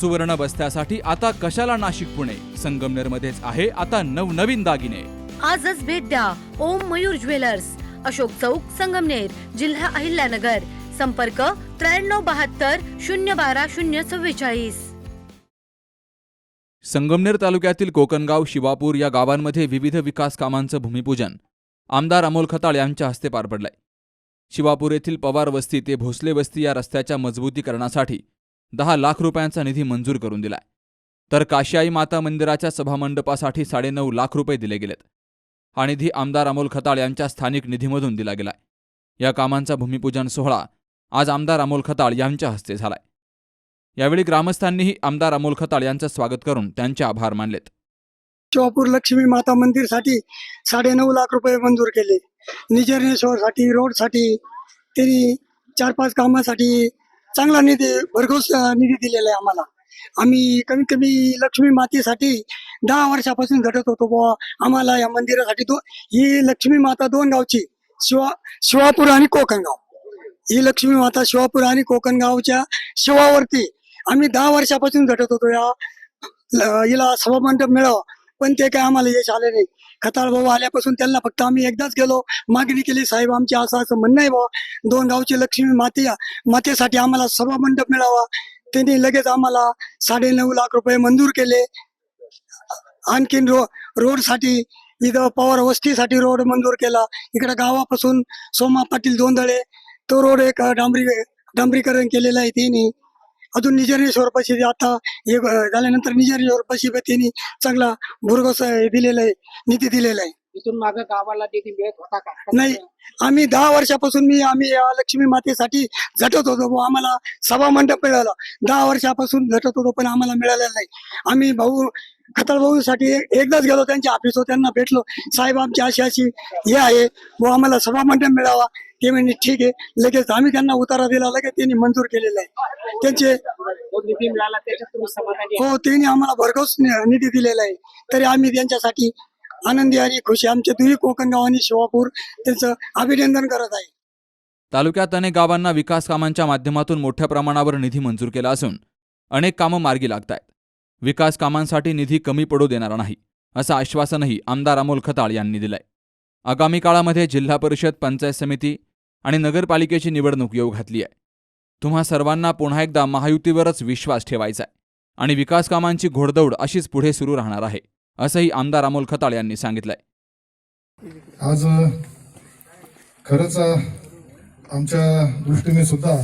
सुवर्ण बस्त्यासाठी आता कशाला नाशिक पुणे? संगमनेर मध्येच आहे आता नवनवीन दागिने. आजच भेट द्या ओम मयूर ज्वेलर्स. अशोक चौक संगमनेर जिल्हा अहिल्यानगर. संपर्क त्र्याण्णव बहात्तर शून्य बारा शून्य चव्वेचाळीस. संगमनेर तालुक्यातील कोकणगाव शिवापूर या गावांमध्ये विविध विकास कामांचं भूमिपूजन आमदार अमोल खताळ यांच्या हस्ते पार पडलंय. शिवापूर येथील पवार वस्ती ते भोसले वस्ती या रस्त्याच्या मजबूतीकरणासाठी दहा लाख रुपयांचा निधी मंजूर करून दिलाय. तर काशियाई माता मंदिराच्या सभामंडपासाठी साडेनऊ लाख रुपये दिले गेलेत. हा निधी आमदार अमोल खताळ यांच्या स्थानिक निधीमधून दिला गेलाय. या कामांचा भूमिपूजन सोहळा आज आमदार अमोल खताळ यांच्या हस्ते झालाय. यावेळी ग्रामस्थांनीही आमदार अमोल खताळ यांचं स्वागत करून त्यांचे आभार मानलेत. शोपूर लक्ष्मी माता मंदिरसाठी साडेनऊ लाख रुपये मंजूर केले. निजर्नेश्वरसाठी रोडसाठी त्यांनी चार पाच कामासाठी चांगला निधी भरघोस निधी दिलेला आहे आम्हाला. आम्ही कमीत कमी लक्ष्मी मातेसाठी दहा वर्षापासून झटत होतो बुवा. आम्हाला या मंदिरासाठी दो ही लक्ष्मी माता दोन गावची शिवा शिवापूर आणि कोकणगाव. ही लक्ष्मी माता शिवापूर आणि कोकणगावच्या शिवावरती आम्ही दहा वर्षापासून झटत होतो या हिला सभामंडप मिळावं. पण ते काय आम्हाला यश आले नाही. खताळ भाऊ आल्यापासून त्यांना फक्त आम्ही एकदाच गेलो. मागणी केली साहेब आमची असं असं म्हणणं आहे बुवा दोन गावची लक्ष्मी माते मातेसाठी आम्हाला सभामंडप मिळावा. त्यांनी लगेच आम्हाला साडेनऊ लाख रुपये मंजूर केले. आणखीन रो रोडसाठी इथं पवार वस्तीसाठी रोड मंजूर केला. इकडे गावापासून सोमा पाटील दोंदळे तो रोड एक डांबरी डांबरीकरण केलेलं आहे त्यांनी अजून निजर्नेश्वर स्वरूपाशी आता हे झाल्यानंतर निजर्नेश्वर स्वरूपाशी त्यांनी चांगला भुरगोस दिलेला आहे निधी दिलेला आहे. इथून मागं गावाला निधी मिळत होता का? नाही आम्ही दहा वर्षापासून मी आम्ही या लक्ष्मी मातेसाठी झटत होतो. आम्हाला सभा मंडप मिळाला. दहा वर्षापासून झटत होतो पण आम्हाला मिळालेलं नाही. आम्ही भाऊ खताळ भाऊ साठी एकदाच गेलो. त्यांच्या ऑफिसवर त्यांना भेटलो. साहेब आमची अशी अशी हे आहे. व आम्हाला सभा मंडप मिळावा. ते म्हणजे ठीक आहे. लगेच आम्ही त्यांना उतारा दिला. लगेच त्यांनी मंजूर केलेला आहे. त्यांचे? हो त्यांनी आम्हाला भरघोस निधी दिलेला आहे. तरी आम्ही त्यांच्यासाठी आनंदी आणि खुशी. आमचे दुही कोकणगाव आणि शिवापूर त्यांचं अभिनंदन करत आहे. तालुक्यात अनेक गावांना विकास कामांच्या माध्यमातून मोठ्या प्रमाणावर निधी मंजूर केला असून अनेक कामं मार्गी लागत आहेत विकास कामांसाठी निधी कमी पडू देणार नाही असं आश्वासनही आमदार अमोल खताळ यांनी दिलंय. आगामी काळामध्ये जिल्हा परिषद पंचायत समिती आणि नगरपालिकेची निवडणूक येऊ घातली आहे. तुम्हा सर्वांना पुन्हा एकदा महायुतीवरच विश्वास ठेवायचा आहे आणि विकास कामांची घोडदौड अशीच पुढे सुरू राहणार आहे. असंही आमदार अमोल खताळ यांनी सांगितलंय. आज खरंच आमच्या दृष्टीने सुद्धा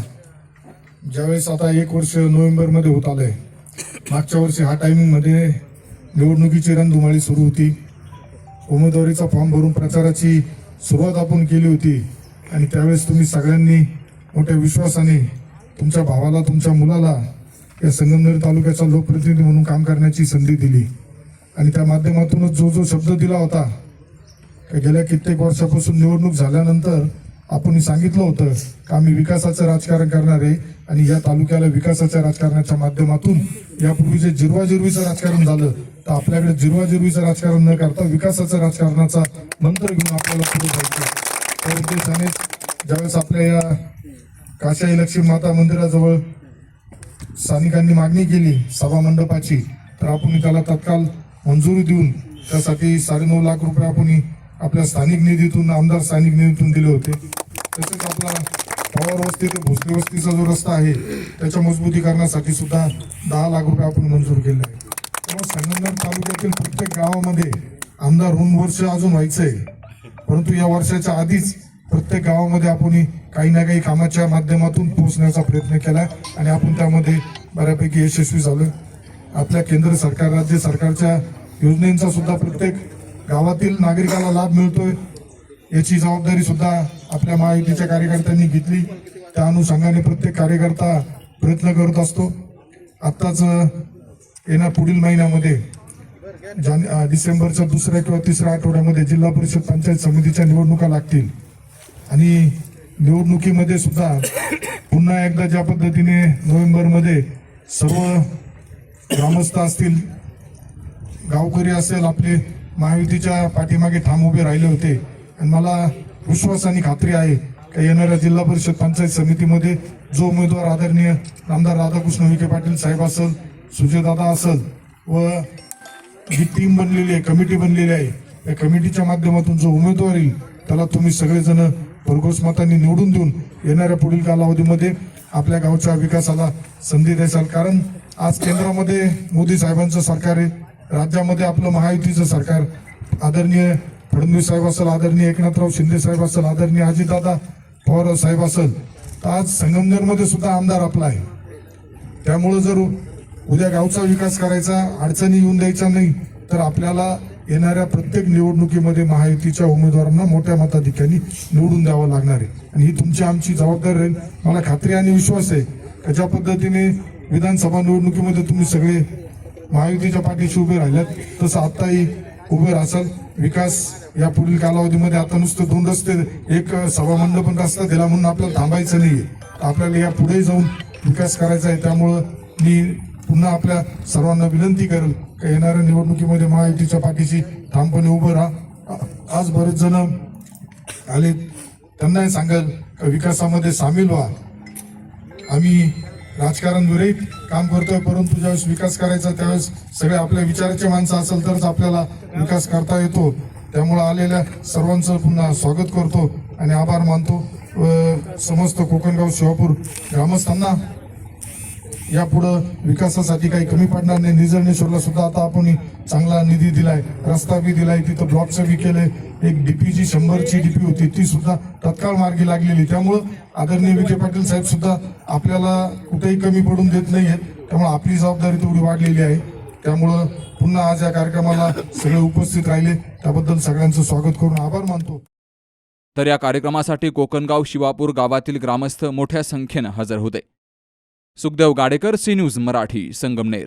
ज्यावेळेस आता एक वर्ष नोव्हेंबरमध्ये होत आलंय मागच्या वर्षी हा टायमिंगमध्ये निवडणुकीची रणधुमाळी सुरू होती. उमेदवारीचा फॉर्म भरून प्रचाराची सुरुवात आपण केली होती आणि त्यावेळेस तुम्ही सगळ्यांनी मोठ्या विश्वासाने तुमच्या भावाला तुमच्या मुलाला या संगमनेर तालुक्याचा लोकप्रतिनिधी म्हणून काम करण्याची संधी दिली. आणि त्या माध्यमातूनच जो जो शब्द दिला होता का गेल्या कित्येक वर्षापासून निवडणूक झाल्यानंतर आपण सांगितलं होतं का आम्ही विकासाचं राजकारण करणार आहे आणि या तालुक्याला विकासाच्या राजकारणाच्या माध्यमातून यापूर्वी जे जिरवाजिरवीचं राजकारण झालं तर आपल्याकडे जिरवाजिरवीचं राजकारण न करता विकासाचं राजकारणाचा मंत्र घेऊन आपल्याला पुढे जायचं त्या उद्देशाने ज्यावेळेस आपल्या या काशाई लक्ष्मी माता मंदिराजवळ स्थानिकांनी मागणी केली सभा मंडपाची तर आपण त्याला तत्काळ मंजुरी देऊन त्यासाठी साडेनऊ लाख रुपये आपण आपल्या स्थानिक निधीतून आमदार स्थानिक निधीतून दिले होते. तसेच आपला पवार वस्ती ते भोसले वस्तीचा जो रस्ता आहे त्याच्या मजबूतीकरणासाठी सुद्धा दहा लाख रुपये आपण मंजूर केले आहे त्यामुळे संगमनेर तालुक्यातील प्रत्येक गावामध्ये आमदार होऊन वर्ष अजून व्हायचंय. परंतु या वर्षाच्या आधीच प्रत्येक गावामध्ये आपण काही ना काही कामाच्या माध्यमातून पोहोचण्याचा प्रयत्न केला आणि आपण त्यामध्ये बऱ्यापैकी यशस्वी झालो आपल्या केंद्र सरकार राज्य सरकारच्या योजनेचा सुद्धा प्रत्येक गावातील नागरिकाला लाभ मिळतोय. याची जबाबदारी सुद्धा आपल्या महायुतीच्या कार्यकर्त्यांनी घेतली. त्या अनुषंगाने प्रत्येक कार्यकर्ता प्रयत्न करत असतो. आत्ताच येणार पुढील महिन्यामध्ये जाने डिसेंबरच्या दुसऱ्या किंवा तिसऱ्या आठवड्यामध्ये जिल्हा परिषद पंचायत समितीच्या निवडणुका लागतील. आणि निवडणुकीमध्ये सुद्धा पुन्हा एकदा ज्या पद्धतीने नोव्हेंबरमध्ये सर्व ग्रामस्थ असतील गावकरी असेल आपले महायुतीच्या पाठीमागे ठाम उभे राहिले होते. आणि मला विश्वास आणि खात्री आहे का येणाऱ्या जिल्हा परिषद पंचायत समितीमध्ये जो उमेदवार आदरणीय आमदार राधाकृष्ण विखे पाटील साहेब असेल सुजयदादा असेल व जी टीम बनलेली आहे कमिटी बनलेली आहे या कमिटीच्या माध्यमातून जो उमेदवार येईल त्याला तुम्ही सगळेजण भरघोस मतांनी निवडून देऊन येणाऱ्या पुढील कालावधीमध्ये आपल्या गावच्या विकासाला संधी द्याल कारण आज केंद्रामध्ये मोदी साहेबांचं सरकार आहे राज्यामध्ये आपलं महायुतीचं सरकार. आदरणीय फडणवीस साहेब असेल आदरणीय एकनाथराव शिंदे साहेब असेल आदरणीय अजितदादा पवार साहेब असेल तर आज संगमनेरमध्ये सुद्धा आमदार आपला आहे. त्यामुळं जर उद्या गावचा विकास करायचा अडचणी येऊन द्यायचा नाही तर आपल्याला येणाऱ्या प्रत्येक निवडणुकीमध्ये महायुतीच्या उमेदवारांना मोठ्या मताधिक्याने निवडून द्यावं लागणार आहे. आणि ही तुमची आमची जबाबदारी राहील. मला खात्री आणि विश्वास आहे का ज्या पद्धतीने विधानसभा निवडणुकीमध्ये तुम्ही सगळे महायुतीच्या पाठीशी उभे राहिल्यात तसं आत्ताही उभे राहाल विकास या पुढील कालावधीमध्ये आता नुसतं दोन रस्ते एक सभामंडप रस्ता दिला म्हणून आपल्याला थांबायचं नाही आपल्याला या पुढे जाऊन विकास करायचा आहे. त्यामुळं मी पुन्हा आपल्या सर्वांना विनंती करेल का येणाऱ्या निवडणुकीमध्ये महायुतीच्या पाठीशी ठामपणे उभं राहा. आज बरेच जण आले त्यांनाही सांगेल का विकासामध्ये सामील व्हा. आम्ही राजकारण विरहित काम करतोय परंतु ज्यावेळेस विकास करायचा त्यावेळेस सगळे आपल्या विचाराचे माणसं असेल तरच आपल्याला विकास करता येतो. त्यामुळे आलेल्या सर्वांचं पुन्हा स्वागत करतो आणि आभार मानतो. समस्त कोकणगाव शिवापूर ग्रामस्थांना. यापुढं विकासासाठी काही कमी पडणार नाही. निजर्णेश्वरला सुद्धा आता आपण चांगला निधी दिलाय रस्ता बी दिलाय तिथं ब्लॉकचं बी केलंय. एक डीपी जी शंभरची डीपी होती ती सुद्धा तत्काळ मार्गी लागलेली. त्यामुळं आदरणीय विखे पाटील साहेब सुद्धा आपल्याला कुठेही कमी पडून देत नाही आहेत त्यामुळं आपली जबाबदारी तेवढी वाढलेली आहे. त्यामुळं पुन्हा आज या कार्यक्रमाला सगळे उपस्थित राहिले. त्याबद्दल सगळ्यांचं स्वागत करून आभार मानतो. तर या कार्यक्रमासाठी कोकणगाव शिवापूर गावातील ग्रामस्थ मोठ्या संख्येनं हजर होते. Sukhdev Gadekar C news Marathi Sangamner.